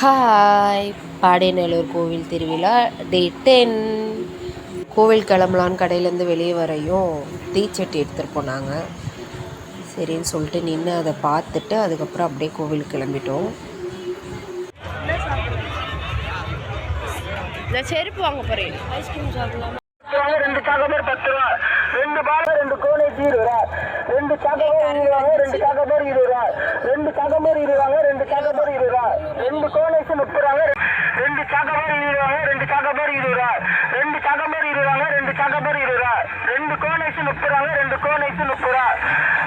Hi பாடைநல்லூர் கோவில் திருவிழா day ten கோவில் கிளம்பலான்னு கடையிலேருந்து வெளியே வரையும் தீச்சட்டி எடுத்துகிட்டு போனாங்க. சரின்னு சொல்லிட்டு நின்று அதை பார்த்துட்டு அதுக்கப்புறம் அப்படியே கோவில் கிளம்பிட்டோம். நான் செருப்பு வாங்க போகிறேன் ஐஸ்கிரீம் சாப்பிடலாம்? ரெண்டு சாக்கோபார் பத்து ரூபா ரெண்டு பால் ரெண்டு கோனை இருபது ரூபா ரெண்டு சாக்கோபார் இருபது ரெண்டு சாக்கோபார் இருபது ரூபா ரெண்டு சாக்கோபார் இருபது ரெண்டு சாக்கோபார் இருபது ரூபா ரெண்டு கோனைஸ் முப்பது ரெண்டு சாக்கோபார் இருபது ரெண்டு சாக்கோபார் இருபது ரூபா ரெண்டு சாக்கோபார் இருபது ரெண்டு சாக்கோபார் இருபது ரூபா ரெண்டு கோனைஸ் முப்பது ரெண்டு கோனைஸ் முப்பது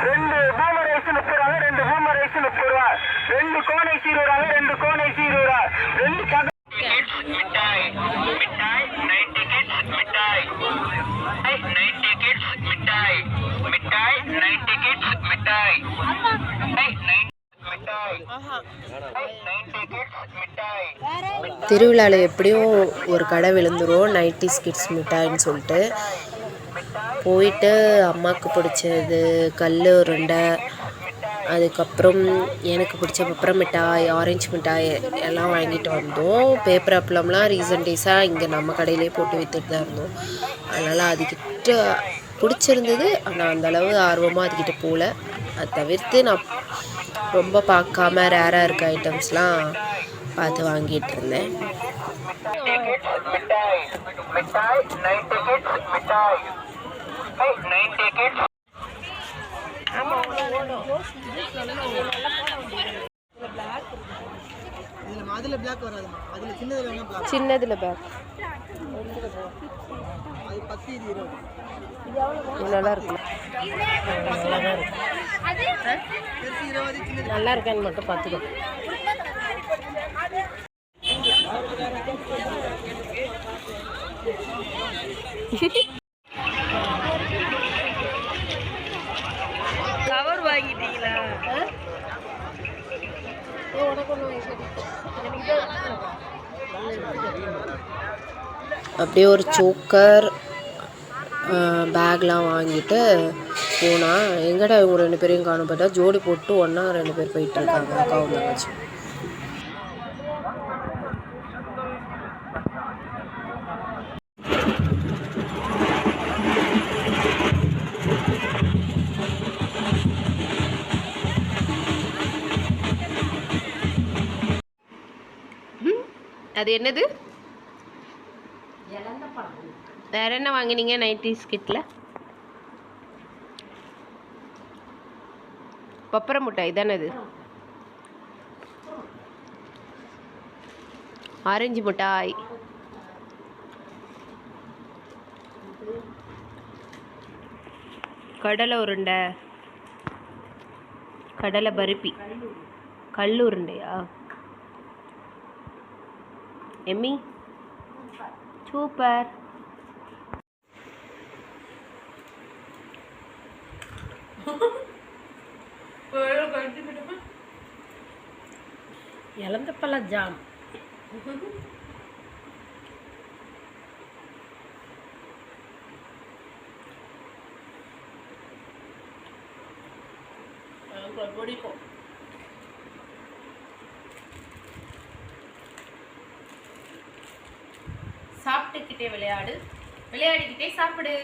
ரெண்டு பூமர் ரைஸ் முப்பது ரெண்டு பூமர் ரைஸ் முப்பது ரெண்டு கோனைஸ் இருபது ரெண்டு இருபது திருவிழாவில் எப்படியும் ஒரு கடை விழுந்துரும் நைட்டி கிட்ஸ் மிட்டாய்ன்னு சொல்லிட்டு. போயிட்டு அம்மாவுக்கு பிடிச்சது கல் உருண்டை அதுக்கப்புறம் எனக்கு பிடிச்ச பப்பரம் மிட்டாய் ஆரஞ்சு மிட்டாய் எல்லாம் வாங்கிட்டு வந்தோம். பேப்பர் அப்பளம்லாம் ரீசன்ட் டேஸாக இங்கே நம்ம கடையிலே போட்டு விற்றுட்டு தான் இருந்தோம். அதனால் அதுக்கிட்ட பிடிச்சிருந்தது. ஆனால் அந்தளவு ஆர்வமாக அதுக்கிட்ட போகல அதை தவிர்த்து நான் ரொம்ப பார்க்காம ரேராக இருக்க ஐட்டம்ஸ்லாம் பார்த்து வாங்கிட்டு இருந்தேன். சின்னதுல பிளாக் சின்னதில் பேக் அது பத்து இது இருபது நல்லா இருக்கு நல்லா இருக்கான்னு மட்டும் பார்த்துக்கோ கவர் வாங்கிட்டீங்களா அப்படியே ஒரு சோக்கர். பேக்லாம் வாங்கிட்டு போனால் எங்கடா இவங்க ரெண்டு பேரையும் காணும் பார்த்தா ஜோடி போட்டு ஒன்றா ரெண்டு பேர் போயிட்டு இருக்காங்க அக்காவும் தங்கச்சி அது என்னது? வேறு என்ன வாங்கினீங்க நைன்டிஸ் கிட்டில் பப்பர மிட்டாய் தானே இது? ஆரஞ்சு மிட்டாய். கடலை உருண்டை. கடலை பருப்பி. கல் உருண்டையா? எம்மி? சூப்பர். இளந்தப்பழம் ஜாம் பிடிக்கும் சாப்பிட்டுக்கிட்டே விளையாடு விளையாடிக்கிட்டே சாப்பிடு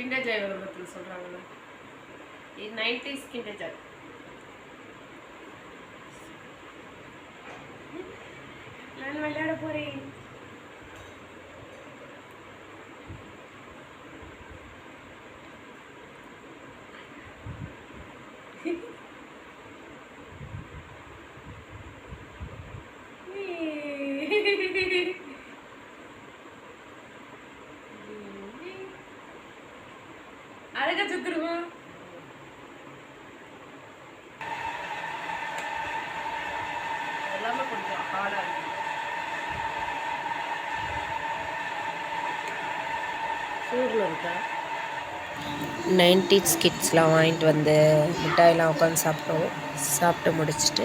கிண்டர் ஜாய் விரும்பத்தில் சொல்கிறாங்கல்ல இது நைன்டிஸ் கிண்டர் ஜாய் நான் விளையாட போகிறேன் அழகா தூக்கிடுவோம் எல்லாமே கொஞ்சம் ஹார்டாக இருக்கு. சூரில் இருக்கா? கிட்ஸ்லாம் வாங்கிட்டு வந்து மிட்டாயெல்லாம் உட்காந்து சாப்பிட்டோம். சாப்பிட்டு முடிச்சுட்டு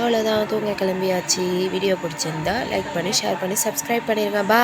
அவ்வளோதான் தூங்க கிளம்பியாச்சு. வீடியோ பிடிச்சிருந்தா லைக் பண்ணி ஷேர் பண்ணி சப்ஸ்கிரைப் பண்ணிடுங்க பா